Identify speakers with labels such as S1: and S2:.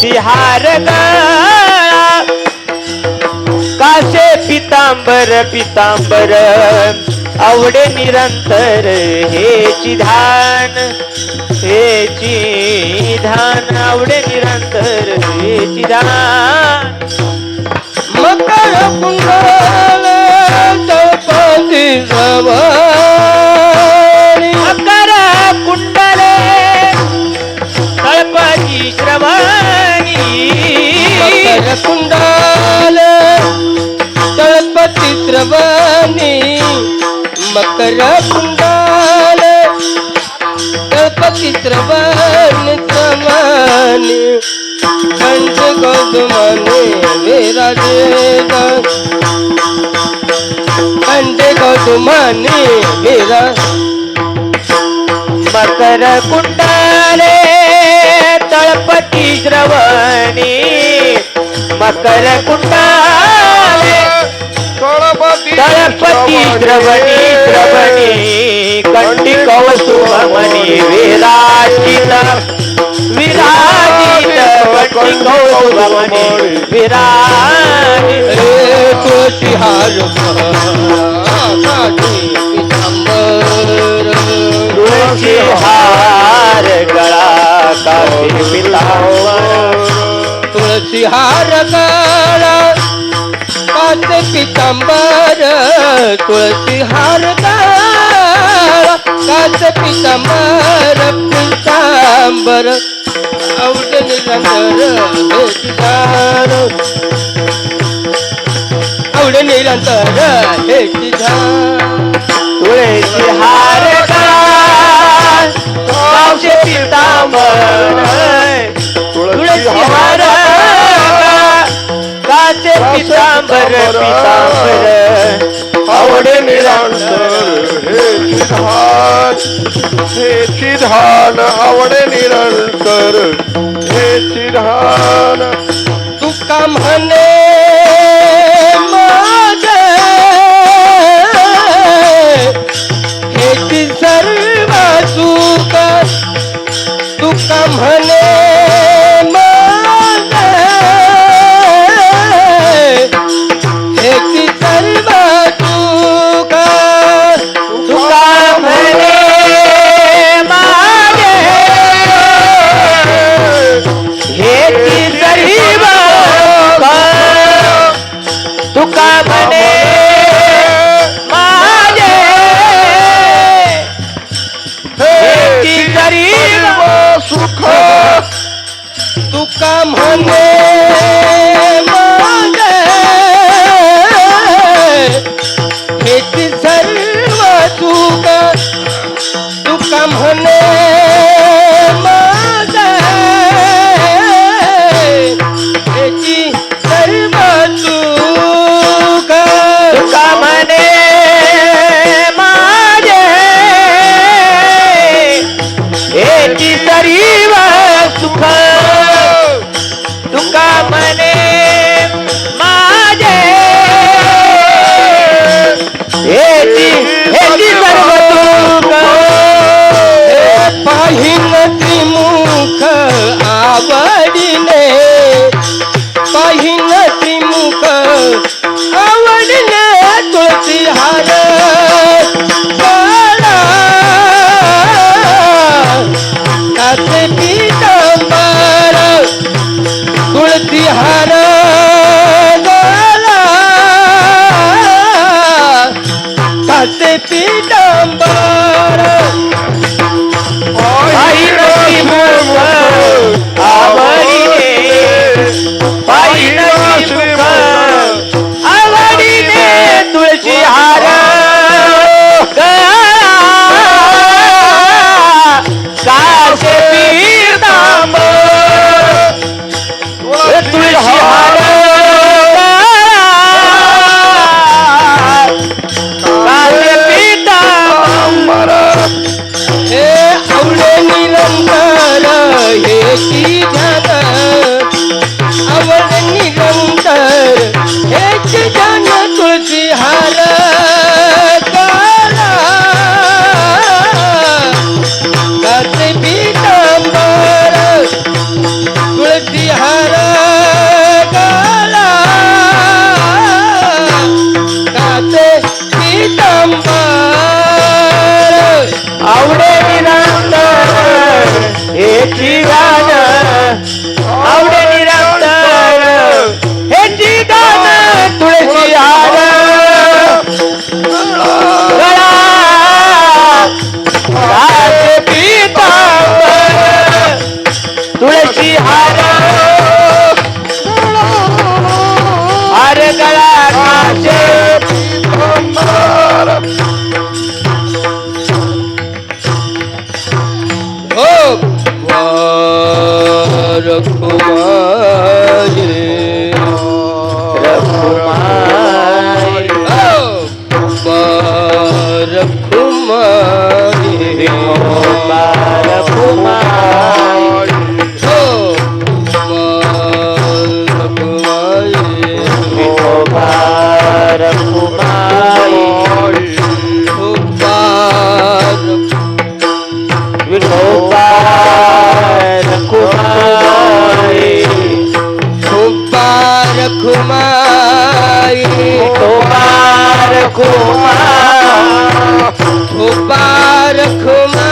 S1: सिहार गळा कासे पितांबर पितांबर आवडे निरंतर हे धान हे धान आवडे निरंतर हे धान.
S2: मकर कुंडल चौपती श्रवणी तळपती मकर कुंडाल गणपती श्रवण समान कंठ गौतमाने विराजे कंठ गौतमाने विरा
S1: मकर कुंडाले तळपती श्रवणी मकर कुंडले तळपती श्रवणी श्रवणी कंठी कौसुभमणी विराजित विराजित। कंठी कौसुभमणी विराजित
S2: रे तुळशी हार काठी पितांबर
S1: तुळशी हार गळा
S2: तुळशी हार गळा काचे पितांबर तुळशी हार काचे पितांबर पितांबर. आवड निरंतर आवड निरंतर
S1: तुळशी हार पितांबर तुळशी हार पितांबर पितांबर.
S3: आवडे निरंतर हे धान हे धान आवडे निरंतर हे धान
S2: तुका म्हणे तुका म्हणे माझे हेची
S3: सुख।
S2: तुका म्हणे। খুমাই
S1: তোমার খুমা
S2: তোমার খুমা